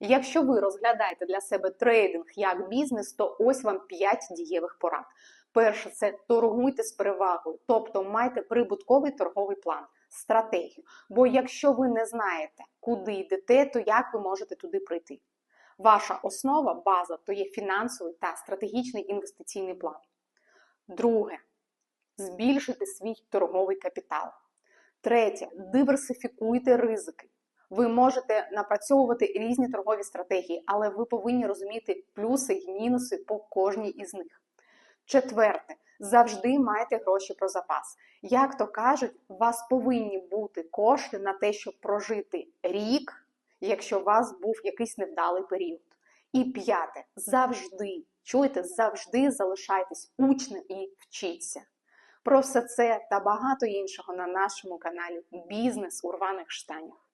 Якщо ви розглядаєте для себе трейдинг як бізнес, то ось вам 5 дієвих порад. Перше, це торгуйте з перевагою, тобто майте прибутковий торговий план, стратегію. Бо якщо ви не знаєте, куди йдете, то як ви можете туди прийти? Ваша основа, база то є фінансовий та стратегічний інвестиційний план. Друге, збільшуйте свій торговий капітал. Третє, диверсифікуйте ризики. Ви можете напрацьовувати різні торгові стратегії, але ви повинні розуміти плюси і мінуси по кожній із них. Четверте, завжди майте гроші про запас. Як то кажуть, у вас повинні бути кошти на те, щоб прожити рік, якщо у вас був якийсь невдалий період. І п'яте, завжди, чуєте, завжди залишайтесь учнем і вчіться. Про все це та багато іншого на нашому каналі Бізнес у рваних штанях.